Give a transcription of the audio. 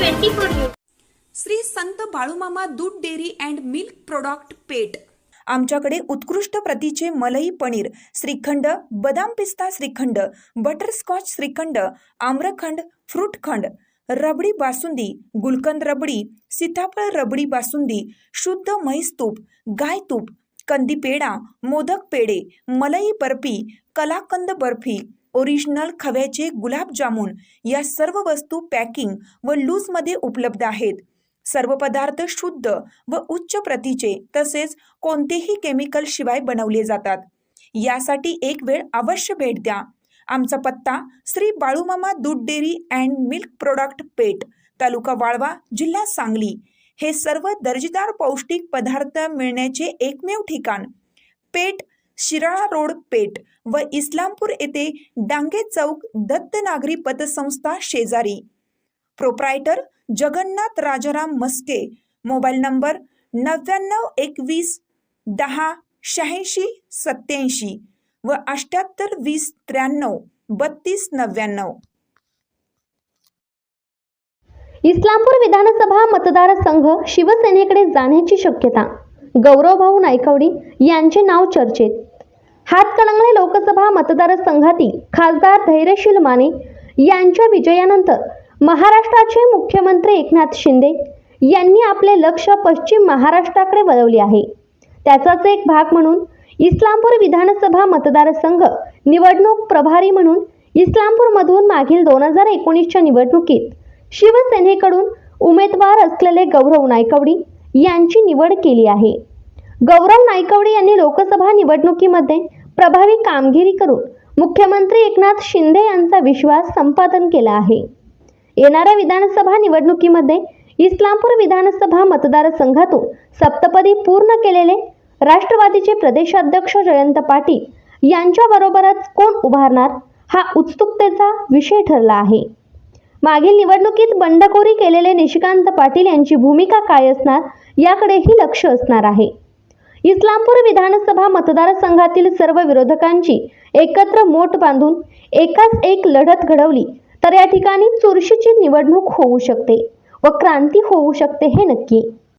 Twenty four Shri Sant Balumama Doodh dairy and milk product Peth आमच्याकडे उत्कृष्ट प्रतीचे मलई पनीर श्रीखंड बदाम पिस्ता श्रीखंड बटरस्कॉच श्रीखंड आम्रखंड फ्रूटखंड रबडी बासुंदी गुलकंद रबडी सीताफळ रबडी बासुंदी शुद्ध म्हैस तूप गाय तूप कंदी पेढा मोदक पेढे मलई बर्फी कलाकंद बर्फी ओरिजिनल खव्याचे गुलाबजामुन या सर्व वस्तू पॅकिंग व लूजमध्ये उपलब्ध आहेत. सर्व पदार्थ शुद्ध व उच्च प्रतीचे तसेच कोणतेही केमिकल शिवाय बनवले जातात. यासाठी एक वेळ अवश्य भेट द्या. आमचा पत्ता Shri Balumama Doodh dairy and milk product Peth taluka Walwa जिल्हा सांगली. हे सर्व दर्जेदार पौष्टिक पदार्थ मिळण्याचे एकमेव ठिकाण. पेट शिराळा रोड पेट व इस्लामपूर येथे डांगे चौक दत्त नागरी पतसंस्था शेजारी. Proprietor Jagannath Rajaram Maske. Mobile number नव्याण्णव एकवीस दहा शहाऐंशी सत्याऐंशी व अठ्याहत्तर वीस त्र्याण्णव बत्तीस नव्याण्णव. इस्लामपूर विधानसभा मतदारसंघ शिवसेनेकडे जाण्याची शक्यता. गौरवभाऊ नायकवडी यांचे नाव चर्चेत. हातकणंगले लोकसभा मतदारसंघातील खासदार धैर्यशील माने यांच्या विजयानंतर महाराष्ट्राचे मुख्यमंत्री एकनाथ शिंदे यांनी आपले लक्ष पश्चिम महाराष्ट्राकडे वळवले आहे. त्याचाच एक भाग म्हणून इस्लामपूर विधानसभा मतदारसंघ निवडणूक प्रभारी म्हणून इस्लामपूरमधून मागील दोन हजार एकोणीसच्या निवडणुकीत शिवसेनेकडून उमेदवार असलेले गौरव नायकवडी यांची निवड केली आहे. गौरव नायकवडी यांनी लोकसभा निवडणुकीमध्ये प्रभावी कामगिरी करून मुख्यमंत्री एकनाथ शिंदे यांचा विश्वास संपादन केला आहे. येणाऱ्या विधानसभा निवडणुकीमध्ये इस्लामपूर विधानसभा मतदारसंघातून सप्तपदी पूर्ण केलेले राष्ट्रवादीचे प्रदेशाध्यक्ष जयंत पाटील यांच्याबरोबरच कोण उभारणार हा उत्सुकतेचा विषय ठरला आहे. मागील निवडणुकीत बंडखोरी केलेले निशिकांत पाटील यांची भूमिका काय असणार याकडेही लक्ष असणार आहे. इस्लामपूर विधानसभा मतदारसंघातील सर्व विरोधकांची एकत्र मोट बांधून एकाच एक लढत घडवली तर या ठिकाणी चुरशीची निवडणूक होऊ शकते व क्रांती होऊ शकते हे नक्की.